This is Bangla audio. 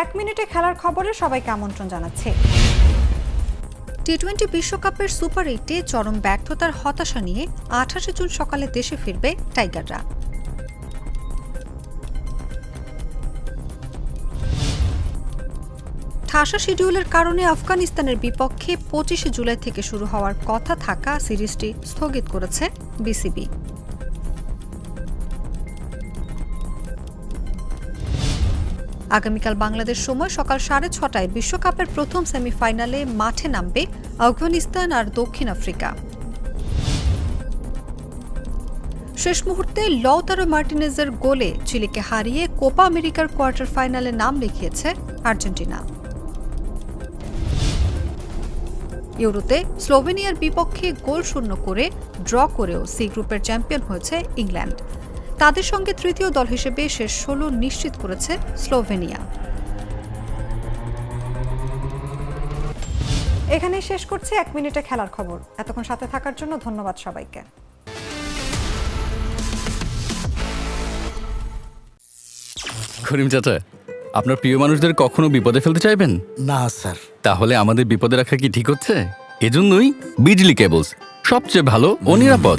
এক মিনিটে খেলার খবরে সবাইকে আমন্ত্রণ জানাচ্ছি। টি টোয়েন্টি বিশ্বকাপের সুপার এইটে চরম ব্যর্থতার হতাশা নিয়ে আঠাশে জুন সকালে দেশে ফিরবে টাইগাররা। ঠাসা শিডিউলের কারণে আফগানিস্তানের বিপক্ষে পঁচিশে জুলাই থেকে শুরু হওয়ার কথা থাকা সিরিজটি স্থগিত করেছে বিসিবি। আগামীকাল বাংলাদেশ সময় সকাল সাড়ে ছটায় বিশ্বকাপের প্রথম সেমিফাইনালে মাঠে নামবে আফগানিস্তান আর দক্ষিণ আফ্রিকা। শেষ মুহূর্তে লওতারো মার্টিনেজের গোলে চিলিকে হারিয়ে কোপা আমেরিকার কোয়ার্টার ফাইনালে নাম লিখিয়েছে আর্জেন্টিনা। ইউরোতে স্লোভেনিয়ার বিপক্ষে গোল শূন্য করে ড্র করেও সি গ্রুপের চ্যাম্পিয়ন হয়েছে ইংল্যান্ড। তাদের সঙ্গে তৃতীয় দল হিসেবে শেষ ষোলো নিশ্চিত করেছে স্লোভেনিয়া। এখানে শেষ করছে এক মিনিটে খেলার খবর। এতক্ষণ সাথে থাকার জন্য ধন্যবাদ সবাইকে। করিম চাচা আপনার প্রিয় মানুষদের কখনো বিপদে ফেলতে চাইবেন? না স্যার। তাহলে আমাদের বিপদে রাখা কি ঠিক হচ্ছে? এজন্যই বিজলি কেবলস সবচেয়ে ভালো ও নিরাপদ।